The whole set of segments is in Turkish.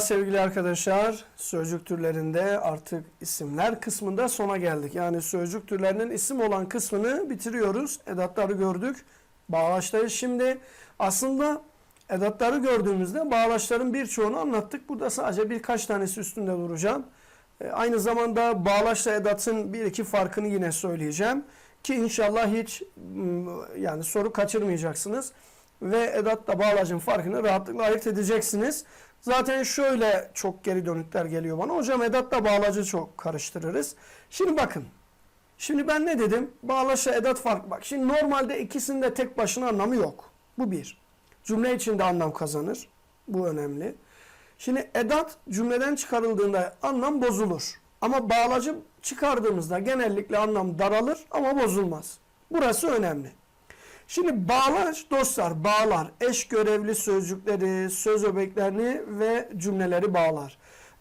Sevgili arkadaşlar, sözcük türlerinde artık isimler kısmında sona geldik. Yani sözcük türlerinin isim olan kısmını bitiriyoruz. Edatları gördük. Bağlaçları şimdi aslında edatları gördüğümüzde bağlaçların birçoğunu anlattık. Burada sadece birkaç tanesi üstünde duracağım. E, Aynı zamanda bağlaçla edatın bir iki farkını yine söyleyeceğim. Ki inşallah hiç yani soru kaçırmayacaksınız. Ve edatla bağlacın farkını rahatlıkla ayırt edeceksiniz. Zaten şöyle çok geri dönütler geliyor bana. Hocam edatla bağlacı çok karıştırırız. Şimdi bakın. Şimdi ben ne dedim? Bağlaçla edat fark. Bak şimdi normalde ikisinde tek başına anlamı yok. Bu bir. Cümle içinde anlam kazanır. Bu önemli. Şimdi edat cümleden çıkarıldığında anlam bozulur. Ama bağlacı çıkardığımızda genellikle anlam daralır ama bozulmaz. Burası önemli. Şimdi bağlaç dostlar bağlar. Eş görevli sözcükleri, söz öbeklerini ve cümleleri bağlar.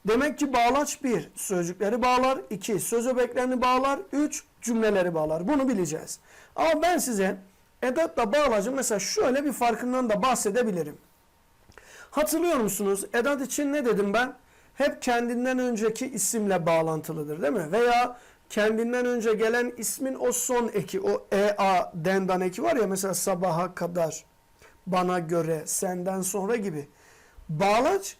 Demek ki bağlaç bir sözcükleri bağlar, iki söz öbeklerini bağlar, üç cümleleri bağlar. Bunu bileceğiz. Ama ben size edatla bağlacın mesela şöyle bir farkından da bahsedebilirim. Hatırlıyor musunuz? Edat için ne dedim ben? Hep kendinden önceki isimle bağlantılıdır değil mi? Veya kendinden önce gelen ismin o son eki, o ea dendan eki var ya mesela sabaha kadar, bana göre, senden sonra gibi. Bağlaç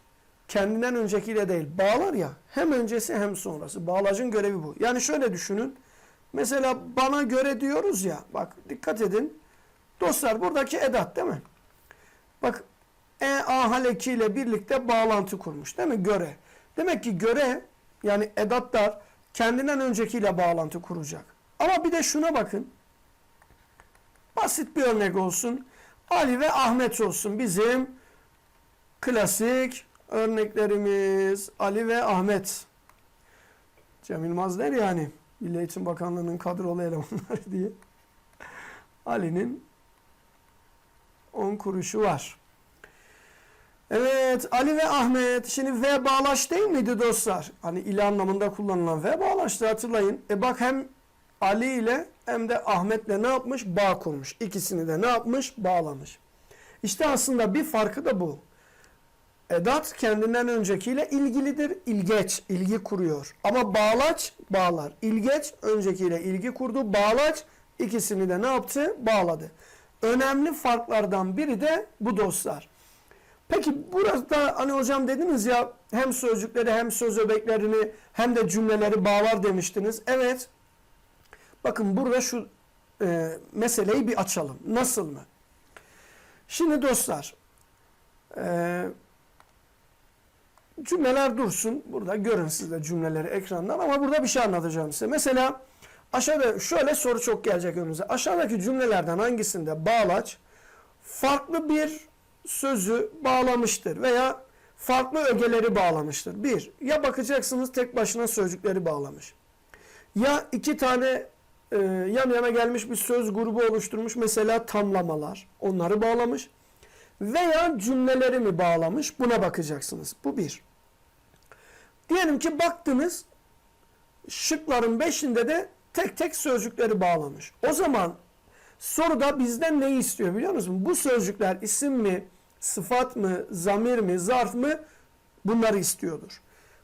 kendinden öncekiyle değil, bağlar ya hem öncesi hem sonrası. Bağlacın görevi bu. Yani şöyle düşünün. Mesela bana göre diyoruz ya, bak dikkat edin. Dostlar buradaki edat değil mi? Bak e a haleki ile birlikte bağlantı kurmuş değil mi? Göre. Demek ki göre yani edatlar kendinden öncekiyle bağlantı kuracak. Ama bir de şuna bakın. Basit bir örnek olsun. Ali ve Ahmet olsun. Bizim klasik örneklerimiz Ali ve Ahmet. Cem Yılmaz der yani. Milli Eğitim Bakanlığı'nın kadrolu elemanları diye. Ali'nin 10 kuruşu var. Evet Ali ve Ahmet şimdi V bağlaç değil miydi dostlar? Hani ile anlamında kullanılan V bağlaçtı hatırlayın. E bak hem Ali ile hem de Ahmet'le ne yapmış? Bağ kurmuş. İkisini de ne yapmış? Bağlamış. İşte aslında bir farkı da bu. Edat kendinden öncekiyle ilgilidir. İlgeç, ilgi kuruyor. Ama bağlaç bağlar. İlgeç öncekiyle ilgi kurdu. Bağlaç ikisini de ne yaptı? Bağladı. Önemli farklardan biri de bu dostlar. Peki burada hani hocam dediniz ya hem sözcükleri hem söz öbeklerini hem de cümleleri bağlar demiştiniz. Evet. Bakın burada şu e, meseleyi bir açalım. Nasıl mı? Şimdi dostlar e, cümleler dursun. Burada görün siz de cümleleri ekrandan ama burada bir şey anlatacağım size. Mesela aşağıda şöyle soru çok gelecek önünüze. Aşağıdaki cümlelerden hangisinde bağlaç farklı bir sözü bağlamıştır veya farklı ögeleri bağlamıştır. Bir, ya bakacaksınız tek başına sözcükleri bağlamış. Ya iki tane e, yan yana gelmiş bir söz grubu oluşturmuş mesela tamlamalar onları bağlamış. Veya cümleleri mi bağlamış buna bakacaksınız. Bu bir. Diyelim ki baktınız şıkların beşinde de tek tek sözcükleri bağlamış. O zaman soruda bizden neyi istiyor biliyor musun? Bu sözcükler isim mi, sıfat mı, zamir mi, zarf mı bunları istiyordur.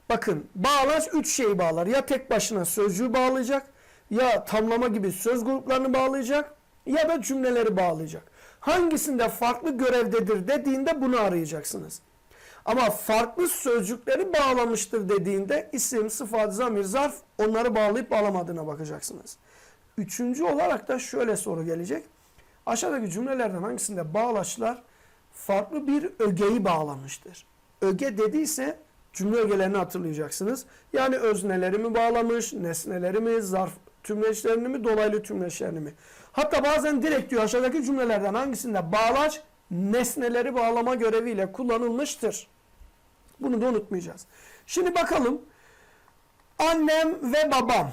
Bakın bağlaç üç şeyi bağlar. Ya tek başına sözcüğü bağlayacak, ya tamlama gibi söz gruplarını bağlayacak ya da cümleleri bağlayacak. Hangisinde farklı görevdedir dediğinde bunu arayacaksınız. Ama farklı sözcükleri bağlamıştır dediğinde isim, sıfat, zamir, zarf onları bağlayıp bağlamadığına bakacaksınız. Üçüncü olarak da şöyle soru gelecek. Aşağıdaki cümlelerden hangisinde bağlaçlar farklı bir ögeyi bağlamıştır? Öge dediyse cümle ögelerini hatırlayacaksınız. Yani özneleri mi bağlamış, nesneleri mi, zarf tümleçlerini mi, dolaylı tümleçlerini mi? Hatta bazen direkt diyor aşağıdaki cümlelerden hangisinde bağlaç nesneleri bağlama göreviyle kullanılmıştır. Bunu da unutmayacağız. Şimdi bakalım. Annem ve babam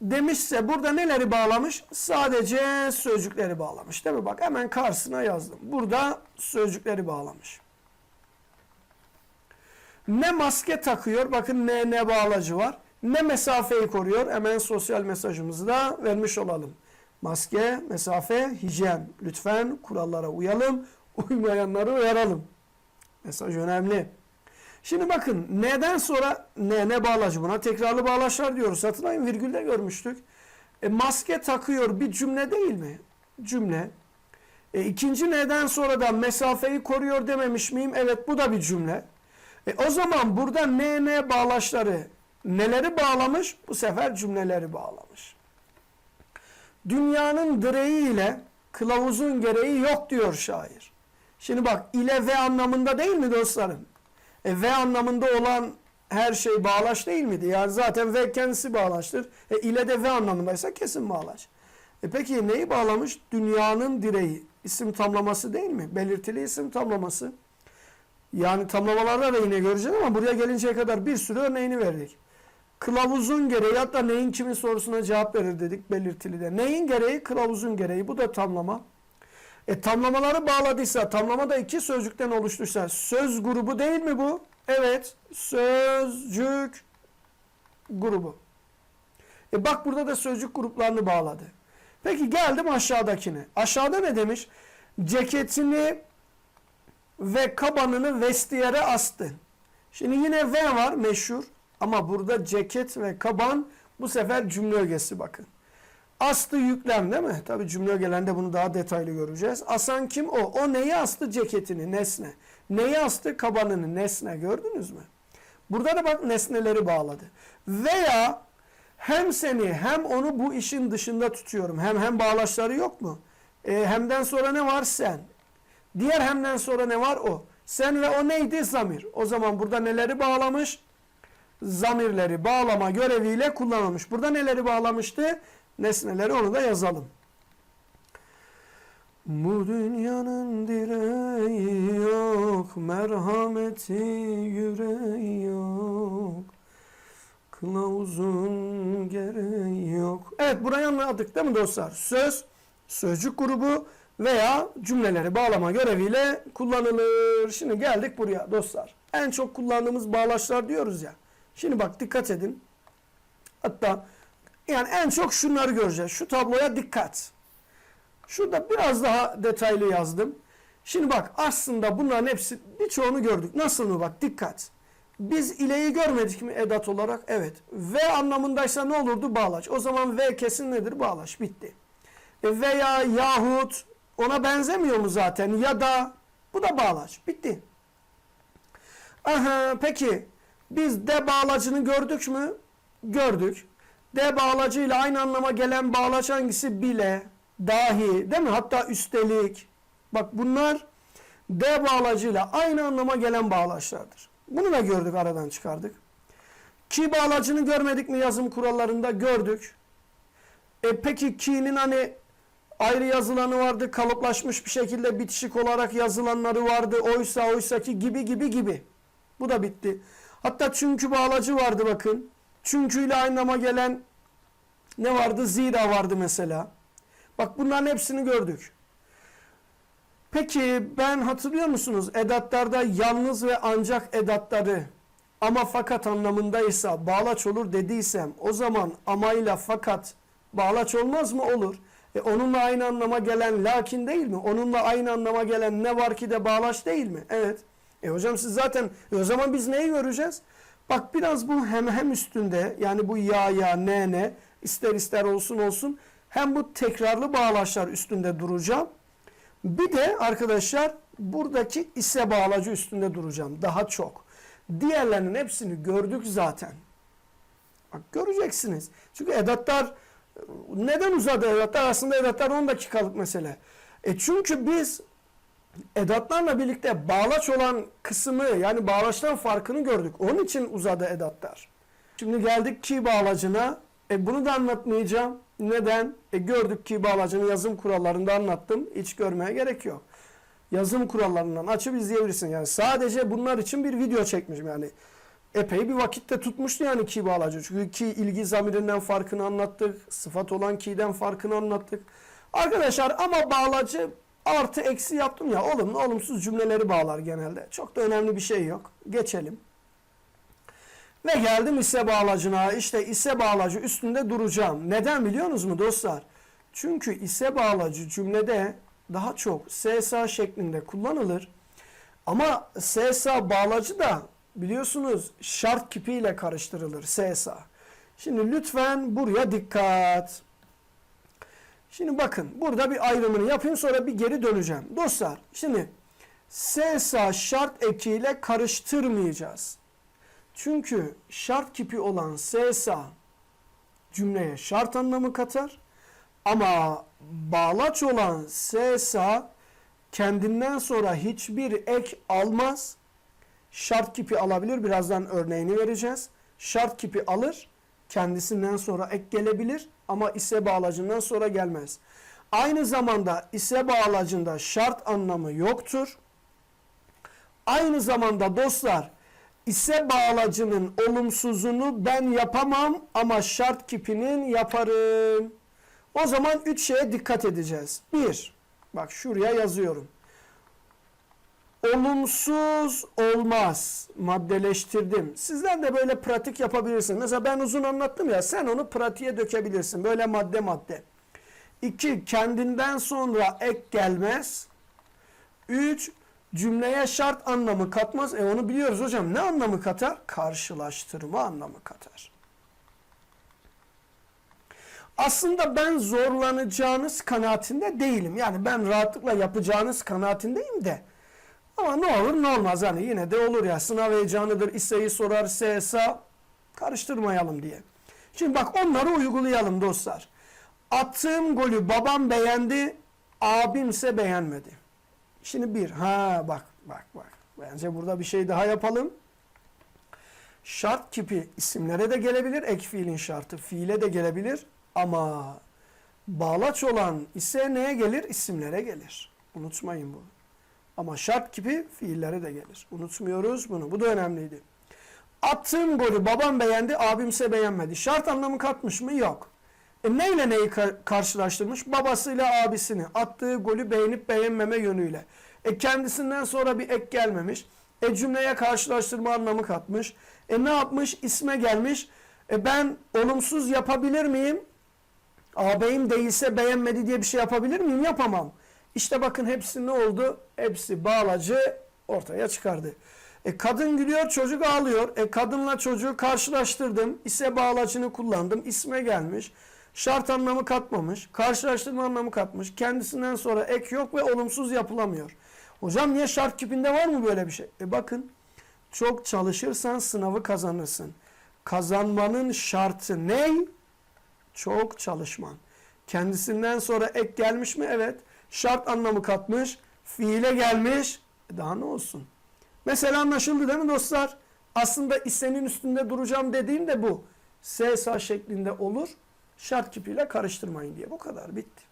demişse burada neleri bağlamış? Sadece sözcükleri bağlamış. Değil mi? Bak hemen karşısına yazdım. Burada sözcükleri bağlamış. Ne maske takıyor? Bakın ne ne bağlacı var. Ne mesafeyi koruyor? Hemen sosyal mesajımızı da vermiş olalım. Maske, mesafe, hijyen. Lütfen kurallara uyalım. Uymayanları uyaralım. Mesaj önemli. Şimdi bakın neden sonra ne ne bağlacı buna tekrarlı bağlaçlar diyoruz. Hatırlayın virgülde görmüştük. E, maske takıyor bir cümle değil mi? Cümle. E, ikinci neden sonra da mesafeyi koruyor dememiş miyim? Evet bu da bir cümle. E, o zaman burada ne ne bağlaçları neleri bağlamış? Bu sefer cümleleri bağlamış. Dünyanın direği ile kılavuzun gereği yok diyor şair. Şimdi bak ile ve anlamında değil mi dostlarım? E, ve anlamında olan her şey bağlaç değil miydi? Yani zaten ve kendisi bağlaçtır. E, ile de ve anlamındaysa kesin bağlaç. E peki neyi bağlamış? Dünyanın direği. İsim tamlaması değil mi? Belirtili isim tamlaması. Yani tamlamalarda da yine göreceğiz ama buraya gelinceye kadar bir sürü örneğini verdik. Kılavuzun gereği hatta neyin kimin sorusuna cevap verir dedik belirtili de. Neyin gereği? Kılavuzun gereği. Bu da tamlama. E tamlamaları bağladıysa, tamlama da iki sözcükten oluştuysa söz grubu değil mi bu? Evet. Sözcük grubu. E bak burada da sözcük gruplarını bağladı. Peki geldim aşağıdakine. Aşağıda ne demiş? Ceketini ve kabanını vestiyere astı. Şimdi yine ve var meşhur ama burada ceket ve kaban bu sefer cümle ögesi bakın. Astı yüklem değil mi? Tabi cümle ögelende bunu daha detaylı göreceğiz. Asan kim o? O neyi astı? Ceketini, nesne. Neyi astı? Kabanını, nesne. Gördünüz mü? Burada da bak nesneleri bağladı. Veya hem seni hem onu bu işin dışında tutuyorum. Hem hem bağlaçları yok mu? E, hemden sonra ne var? Sen. Diğer hemden sonra ne var? O. Sen ve o neydi? Zamir. O zaman burada neleri bağlamış? Zamirleri bağlama göreviyle kullanılmış. Burada neleri bağlamıştı? Nesneleri onu da yazalım. Bu dünyanın direği yok, merhameti yüreği yok. Kılavuzun gereği yok. Evet burayı anladık değil mi dostlar? Söz, sözcük grubu veya cümleleri bağlama göreviyle kullanılır. Şimdi geldik buraya dostlar. En çok kullandığımız bağlaçlar diyoruz ya. Şimdi bak dikkat edin. Hatta yani en çok şunları göreceğiz. Şu tabloya dikkat. Şurada biraz daha detaylı yazdım. Şimdi bak aslında bunların hepsi birçoğunu gördük. Nasıl mı bak dikkat. Biz ileyi görmedik mi edat olarak? Evet. V anlamındaysa ne olurdu? Bağlaç. O zaman V kesin nedir? Bağlaç. Bitti. E veya yahut ona benzemiyor mu zaten? Ya da bu da bağlaç. Bitti. Aha peki biz de bağlacını gördük mü? Gördük. De bağlacıyla aynı anlama gelen bağlaç hangisi? Bile, dahi, değil mi? Hatta üstelik. Bak bunlar de bağlacıyla aynı anlama gelen bağlaçlardır. Bunu da gördük, aradan çıkardık. Ki bağlacını görmedik mi yazım kurallarında? Gördük. E peki ki'nin hani ayrı yazılanı vardı, kalıplaşmış bir şekilde bitişik olarak yazılanları vardı. Oysa oysa ki gibi gibi gibi. Bu da bitti. Hatta çünkü bağlacı vardı bakın. Çünkü ile aynı gelen ne vardı? Zira vardı mesela. Bak bunların hepsini gördük. Peki ben hatırlıyor musunuz? Edatlarda yalnız ve ancak edatları ama fakat anlamındaysa bağlaç olur dediysem o zaman amayla fakat bağlaç olmaz mı? Olur. E onunla aynı anlama gelen lakin değil mi? Onunla aynı anlama gelen ne var ki de bağlaç değil mi? Evet. E hocam siz zaten e o zaman biz neyi göreceğiz? Bak biraz bu hem hem üstünde yani bu ya ya ne ne ister ister olsun olsun hem bu tekrarlı bağlaçlar üstünde duracağım. Bir de arkadaşlar buradaki ise bağlacı üstünde duracağım daha çok. Diğerlerinin hepsini gördük zaten. Bak göreceksiniz. Çünkü edatlar neden uzadı edatlar? Aslında edatlar 10 dakikalık mesele. E çünkü biz edatlarla birlikte bağlaç olan kısmı yani bağlaçtan farkını gördük. Onun için uzadı edatlar. Şimdi geldik ki bağlacına. E bunu da anlatmayacağım. Neden? E gördük ki bağlacının yazım kurallarında anlattım. Hiç görmeye gerek yok. Yazım kurallarından açıp izleyebilirsin. Yani sadece bunlar için bir video çekmişim yani. Epey bir vakitte tutmuştu yani ki bağlacı. Çünkü ki ilgi zamirinden farkını anlattık. Sıfat olan ki'den farkını anlattık. Arkadaşlar ama bağlacı artı eksi yaptım ya olumlu olumsuz cümleleri bağlar genelde. Çok da önemli bir şey yok. Geçelim. Ve geldim ise bağlacına. İşte ise bağlacı üstünde duracağım. Neden biliyor musunuz mu dostlar? Çünkü ise bağlacı cümlede daha çok SSA şeklinde kullanılır. Ama SSA bağlacı da biliyorsunuz şart kipiyle karıştırılır SSA. Şimdi lütfen buraya dikkat. Şimdi bakın burada bir ayrımını yapayım sonra bir geri döneceğim. Dostlar şimdi SSA şart ekiyle karıştırmayacağız. Çünkü şart kipi olan SSA cümleye şart anlamı katar. Ama bağlaç olan SSA kendinden sonra hiçbir ek almaz. Şart kipi alabilir. Birazdan örneğini vereceğiz. Şart kipi alır. Kendisinden sonra ek gelebilir ama ise bağlacından sonra gelmez. Aynı zamanda ise bağlacında şart anlamı yoktur. Aynı zamanda dostlar ise bağlacının olumsuzunu ben yapamam ama şart kipinin yaparım. O zaman üç şeye dikkat edeceğiz. Bir, bak şuraya yazıyorum. Olumsuz olmaz. Maddeleştirdim. Sizler de böyle pratik yapabilirsiniz. Mesela ben uzun anlattım ya sen onu pratiğe dökebilirsin. Böyle madde madde. İki, kendinden sonra ek gelmez. Üç, cümleye şart anlamı katmaz. E onu biliyoruz hocam. Ne anlamı katar? Karşılaştırma anlamı katar. Aslında ben zorlanacağınız kanaatinde değilim. Yani ben rahatlıkla yapacağınız kanaatindeyim de. Ama ne olur ne olmaz hani yine de olur ya sınav heyecanıdır İSA'yı sorar SSA karıştırmayalım diye. Şimdi bak onları uygulayalım dostlar. Attığım golü babam beğendi, abimse beğenmedi. Şimdi bir, ha bak bak bak. Bence burada bir şey daha yapalım. Şart kipi isimlere de gelebilir, ek fiilin şartı fiile de gelebilir. Ama bağlaç olan ise neye gelir? İsimlere gelir. Unutmayın bunu. Ama şart kipi fiillere de gelir. Unutmuyoruz bunu. Bu da önemliydi. Attığım golü babam beğendi, abimse beğenmedi. Şart anlamı katmış mı? Yok. E neyle neyi ka- karşılaştırmış? Babasıyla abisini. Attığı golü beğenip beğenmeme yönüyle. E kendisinden sonra bir ek gelmemiş. E cümleye karşılaştırma anlamı katmış. E ne yapmış? İsme gelmiş. E ben olumsuz yapabilir miyim? Ağabeyim değilse beğenmedi diye bir şey yapabilir miyim? Yapamam. İşte bakın hepsi ne oldu? Hepsi bağlacı ortaya çıkardı. E kadın gülüyor, çocuk ağlıyor. E kadınla çocuğu karşılaştırdım. İse bağlacını kullandım. İsme gelmiş. Şart anlamı katmamış. Karşılaştırma anlamı katmış. Kendisinden sonra ek yok ve olumsuz yapılamıyor. Hocam niye şart kipinde var mı böyle bir şey? E bakın çok çalışırsan sınavı kazanırsın. Kazanmanın şartı ne? Çok çalışman. Kendisinden sonra ek gelmiş mi? Evet. Şart anlamı katmış. Fiile gelmiş. E daha ne olsun? Mesela anlaşıldı değil mi dostlar? Aslında isenin üstünde duracağım dediğim de bu. SSA şeklinde olur. Şart kipiyle karıştırmayın diye. Bu kadar bitti.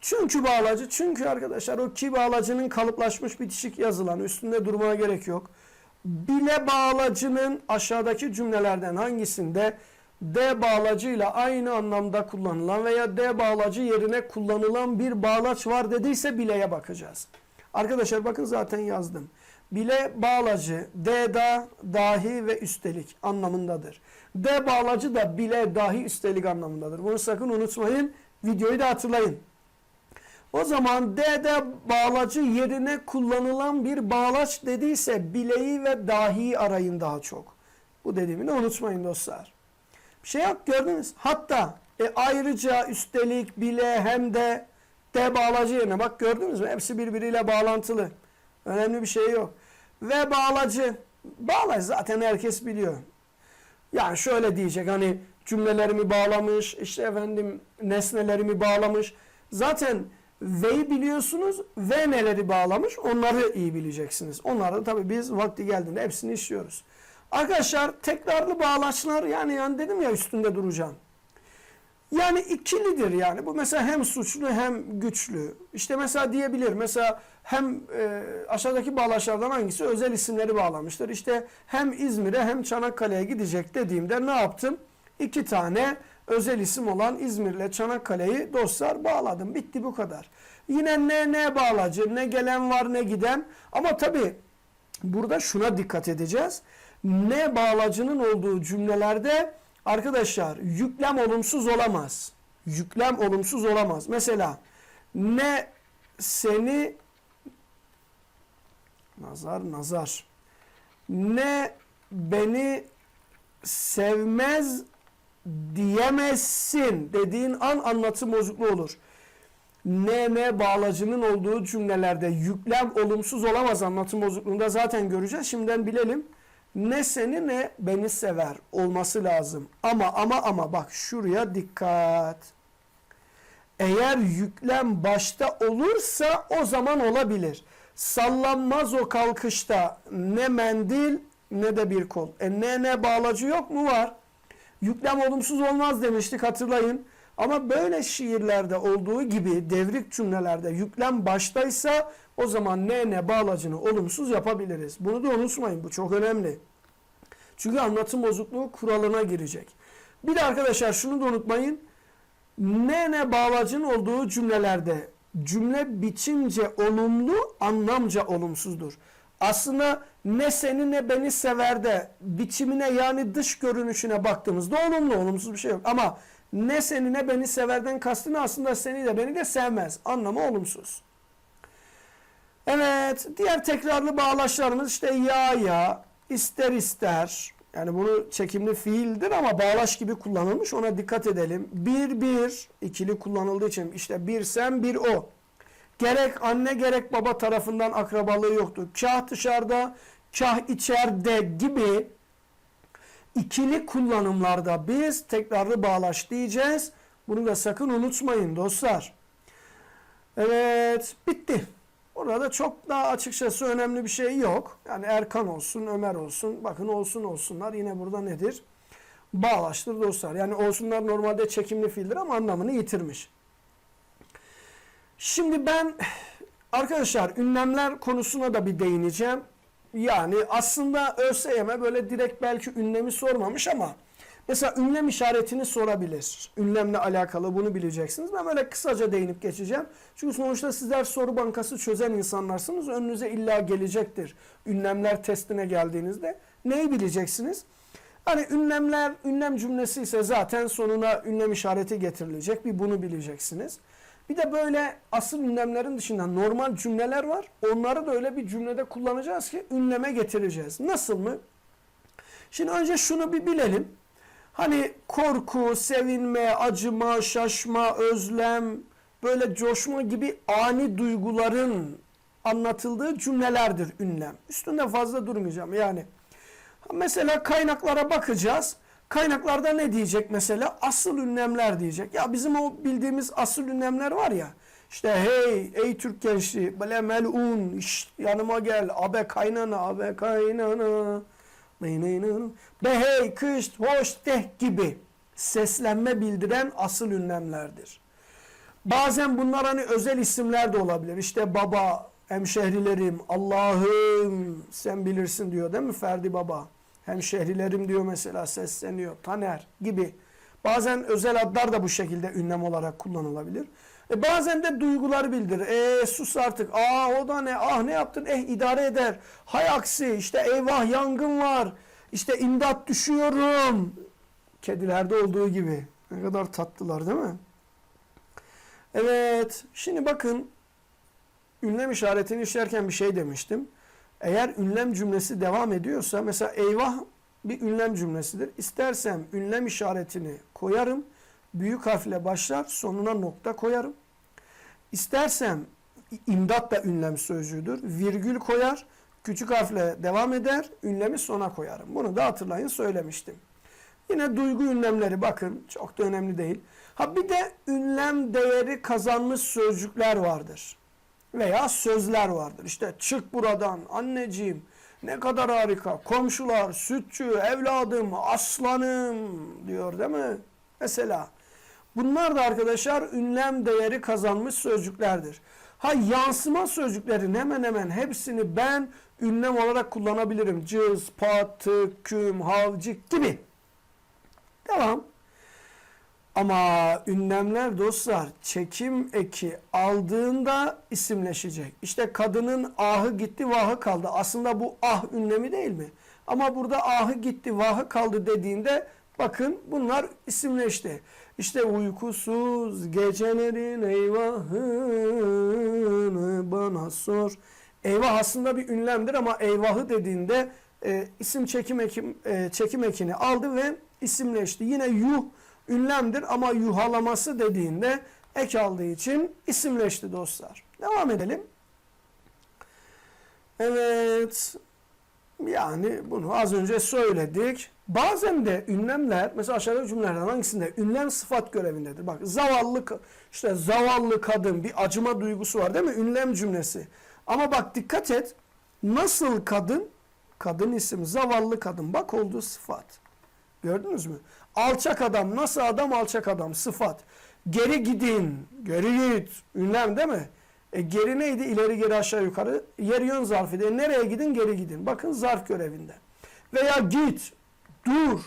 Çünkü bağlacı, çünkü arkadaşlar o ki bağlacının kalıplaşmış bitişik yazılan üstünde durmaya gerek yok. Bile bağlacının aşağıdaki cümlelerden hangisinde D bağlacıyla aynı anlamda kullanılan veya D bağlacı yerine kullanılan bir bağlaç var dediyse bileye bakacağız. Arkadaşlar bakın zaten yazdım. Bile bağlacı D da dahi ve üstelik anlamındadır. D bağlacı da bile dahi üstelik anlamındadır. Bunu sakın unutmayın. Videoyu da hatırlayın. O zaman D'de bağlacı yerine kullanılan bir bağlaç dediyse bileği ve dahi arayın daha çok. Bu dediğimi de unutmayın dostlar. Bir şey yok gördünüz. Hatta e, ayrıca üstelik bile hem de D bağlacı yerine bak gördünüz mü? Hepsi birbiriyle bağlantılı. Önemli bir şey yok. Ve bağlacı. Bağlacı zaten herkes biliyor. Yani şöyle diyecek hani cümlelerimi bağlamış, işte efendim nesnelerimi bağlamış. Zaten V'yi biliyorsunuz, V neleri bağlamış onları iyi bileceksiniz. Onları tabii biz vakti geldiğinde hepsini işliyoruz. Arkadaşlar tekrarlı bağlaçlar yani yani dedim ya üstünde duracağım. Yani ikilidir yani. Bu mesela hem suçlu hem güçlü. İşte mesela diyebilir. Mesela hem e, aşağıdaki bağlaçlardan hangisi özel isimleri bağlamıştır. İşte hem İzmir'e hem Çanakkale'ye gidecek dediğimde ne yaptım? İki tane özel isim olan İzmir'le Çanakkale'yi dostlar bağladım. Bitti bu kadar. Yine ne ne bağlacı ne gelen var ne giden. Ama tabii burada şuna dikkat edeceğiz. Ne bağlacının olduğu cümlelerde arkadaşlar yüklem olumsuz olamaz. Yüklem olumsuz olamaz. Mesela ne seni nazar nazar ne beni sevmez diyemezsin dediğin an anlatım bozukluğu olur. Ne ne bağlacının olduğu cümlelerde yüklem olumsuz olamaz anlatım bozukluğunda zaten göreceğiz. Şimdiden bilelim. Ne seni ne beni sever olması lazım. Ama ama ama bak şuraya dikkat. Eğer yüklem başta olursa o zaman olabilir. Sallanmaz o kalkışta ne mendil ne de bir kol. E ne ne bağlacı yok mu var? Yüklem olumsuz olmaz demiştik hatırlayın. Ama böyle şiirlerde olduğu gibi devrik cümlelerde yüklem baştaysa o zaman ne bağlacını olumsuz yapabiliriz. Bunu da unutmayın bu çok önemli. Çünkü anlatım bozukluğu kuralına girecek. Bir de arkadaşlar şunu da unutmayın. Ne bağlacın olduğu cümlelerde cümle biçimce olumlu, anlamca olumsuzdur. Aslında ne seni ne beni sever de biçimine yani dış görünüşüne baktığımızda olumlu, olumsuz bir şey yok. Ama ne seni ne beni severden kastı ne aslında seni de beni de sevmez. Anlamı olumsuz. Evet, diğer tekrarlı bağlaçlarımız işte ya ya, ister ister. Yani bunu çekimli fiildir ama bağlaç gibi kullanılmış. Ona dikkat edelim. Bir bir ikili kullanıldığı için işte bir sen bir o. Gerek anne gerek baba tarafından akrabalığı yoktu. Kah dışarıda, kah içeride gibi ikili kullanımlarda biz tekrarlı bağlaç diyeceğiz. Bunu da sakın unutmayın dostlar. Evet, bitti. Orada çok daha açıkçası önemli bir şey yok. Yani Erkan olsun, Ömer olsun, bakın olsun olsunlar yine burada nedir? Bağlaştır dostlar. Yani olsunlar normalde çekimli fiildir ama anlamını yitirmiş. Şimdi ben arkadaşlar ünlemler konusuna da bir değineceğim. Yani aslında ÖSYM böyle direkt belki ünlemi sormamış ama mesela ünlem işaretini sorabilir. Ünlemle alakalı bunu bileceksiniz. Ben böyle kısaca değinip geçeceğim. Çünkü sonuçta sizler soru bankası çözen insanlarsınız. Önünüze illa gelecektir. Ünlemler testine geldiğinizde neyi bileceksiniz? Hani ünlemler, ünlem cümlesi ise zaten sonuna ünlem işareti getirilecek. Bir bunu bileceksiniz. Bir de böyle asıl ünlemlerin dışında normal cümleler var. Onları da öyle bir cümlede kullanacağız ki ünleme getireceğiz. Nasıl mı? Şimdi önce şunu bir bilelim. Hani korku, sevinme, acıma, şaşma, özlem, böyle coşma gibi ani duyguların anlatıldığı cümlelerdir ünlem. Üstünde fazla durmayacağım yani. Mesela kaynaklara bakacağız. Kaynaklarda ne diyecek mesela? Asıl ünlemler diyecek. Ya bizim o bildiğimiz asıl ünlemler var ya. İşte hey, ey Türk gençliği, bele melun, şşt, yanıma gel, abe kaynana, abe kaynana, be hey, kış, hoş, deh gibi seslenme bildiren asıl ünlemlerdir. Bazen bunlar hani özel isimler de olabilir. İşte baba, hemşehrilerim, Allah'ım sen bilirsin diyor değil mi Ferdi Baba? Hemşehrilerim diyor mesela sesleniyor. Taner gibi. Bazen özel adlar da bu şekilde ünlem olarak kullanılabilir. E bazen de duygular bildirir. E sus artık. Aa o da ne? Ah ne yaptın? Eh idare eder. Hay aksi. işte eyvah yangın var. İşte imdat düşüyorum. Kedilerde olduğu gibi. Ne kadar tatlılar değil mi? Evet. Şimdi bakın ünlem işaretini işlerken bir şey demiştim. Eğer ünlem cümlesi devam ediyorsa mesela eyvah bir ünlem cümlesidir. İstersem ünlem işaretini koyarım. Büyük harfle başlar sonuna nokta koyarım. İstersem imdat da ünlem sözcüğüdür. Virgül koyar. Küçük harfle devam eder. Ünlemi sona koyarım. Bunu da hatırlayın söylemiştim. Yine duygu ünlemleri bakın çok da önemli değil. Ha bir de ünlem değeri kazanmış sözcükler vardır veya sözler vardır. İşte çık buradan anneciğim ne kadar harika komşular sütçü evladım aslanım diyor değil mi? Mesela bunlar da arkadaşlar ünlem değeri kazanmış sözcüklerdir. Ha yansıma sözcüklerin hemen hemen hepsini ben ünlem olarak kullanabilirim. Cız, pat, küm, havcık gibi. Devam. Ama ünlemler dostlar çekim eki aldığında isimleşecek. İşte kadının ahı gitti vahı kaldı. Aslında bu ah ünlemi değil mi? Ama burada ahı gitti vahı kaldı dediğinde bakın bunlar isimleşti. İşte uykusuz gecelerin eyvahını bana sor. Eyvah aslında bir ünlemdir ama eyvahı dediğinde e, isim çekim ekim e, çekim ekini aldı ve isimleşti. Yine yuh ünlemdir ama yuhalaması dediğinde ek aldığı için isimleşti dostlar. Devam edelim. Evet. Yani bunu az önce söyledik. Bazen de ünlemler mesela aşağıdaki cümlelerden hangisinde ünlem sıfat görevindedir. Bak zavallı işte zavallı kadın bir acıma duygusu var değil mi? Ünlem cümlesi. Ama bak dikkat et. Nasıl kadın? Kadın isim zavallı kadın. Bak oldu sıfat. Gördünüz mü? Alçak adam nasıl adam alçak adam sıfat. Geri gidin. Geri git. Ünlem değil mi? E geri neydi? İleri geri aşağı yukarı. Yer yön zarfı. E nereye gidin? Geri gidin. Bakın zarf görevinde. Veya git. Dur.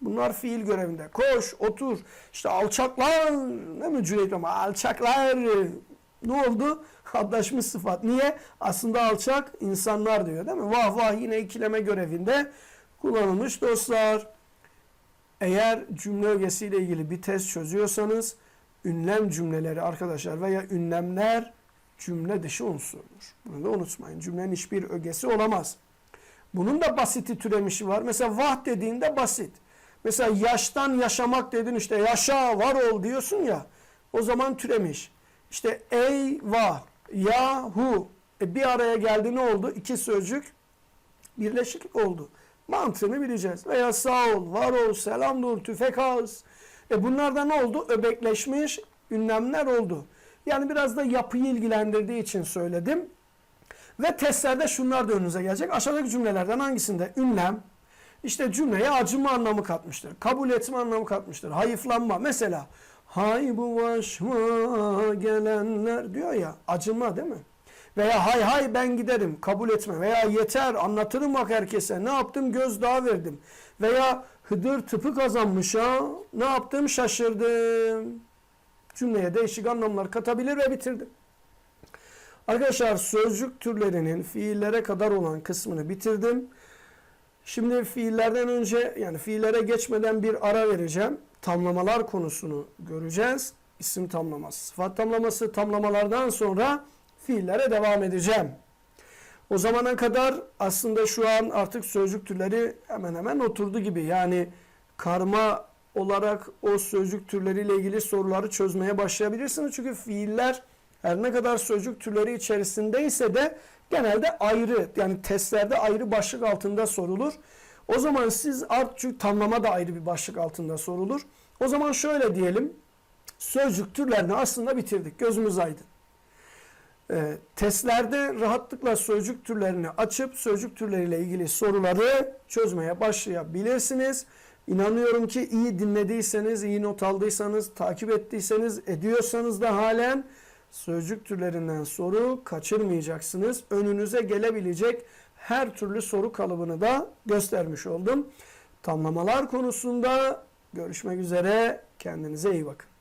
Bunlar fiil görevinde. Koş, otur. İşte alçaklar, değil mi Cüneyt ama alçaklar ne oldu? Adlaşmış sıfat. Niye? Aslında alçak insanlar diyor değil mi? Vah vah yine ikileme görevinde kullanılmış dostlar. Eğer cümle ögesiyle ilgili bir test çözüyorsanız ünlem cümleleri arkadaşlar veya ünlemler cümle dışı unsurdur. Bunu da unutmayın. Cümlenin hiçbir ögesi olamaz. Bunun da basiti türemişi var. Mesela vah dediğinde basit. Mesela yaştan yaşamak dedin işte yaşa var ol diyorsun ya. O zaman türemiş. İşte eyvah, yahu. E bir araya geldi ne oldu? İki sözcük birleşiklik oldu. Mantığını bileceğiz. Veya sağ ol, var ol, selam dur, tüfek az. E bunlarda ne oldu? Öbekleşmiş ünlemler oldu. Yani biraz da yapıyı ilgilendirdiği için söyledim. Ve testlerde şunlar da önünüze gelecek. Aşağıdaki cümlelerden hangisinde ünlem işte cümleye acıma anlamı katmıştır. Kabul etme anlamı katmıştır. Hayıflanma. Mesela hay bu başıma gelenler diyor ya acıma değil mi? Veya hay hay ben giderim kabul etme. Veya yeter anlatırım bak herkese ne yaptım gözdağı verdim. Veya Hıdır tıpı kazanmış ha ne yaptım şaşırdım. Cümleye değişik anlamlar katabilir ve bitirdim. Arkadaşlar sözcük türlerinin fiillere kadar olan kısmını bitirdim. Şimdi fiillerden önce yani fiillere geçmeden bir ara vereceğim. Tamlamalar konusunu göreceğiz. İsim tamlaması, sıfat tamlaması, tamlamalardan sonra fiillere devam edeceğim. O zamana kadar aslında şu an artık sözcük türleri hemen hemen oturdu gibi. Yani karma olarak o sözcük türleriyle ilgili soruları çözmeye başlayabilirsiniz. Çünkü fiiller her ne kadar sözcük türleri içerisindeyse de genelde ayrı yani testlerde ayrı başlık altında sorulur. O zaman siz artık çünkü da ayrı bir başlık altında sorulur. O zaman şöyle diyelim. Sözcük türlerini aslında bitirdik. Gözümüz aydın. Ee, testlerde rahatlıkla sözcük türlerini açıp sözcük türleriyle ilgili soruları çözmeye başlayabilirsiniz. İnanıyorum ki iyi dinlediyseniz, iyi not aldıysanız, takip ettiyseniz, ediyorsanız da halen sözcük türlerinden soru kaçırmayacaksınız. Önünüze gelebilecek her türlü soru kalıbını da göstermiş oldum. Tamlamalar konusunda görüşmek üzere. Kendinize iyi bakın.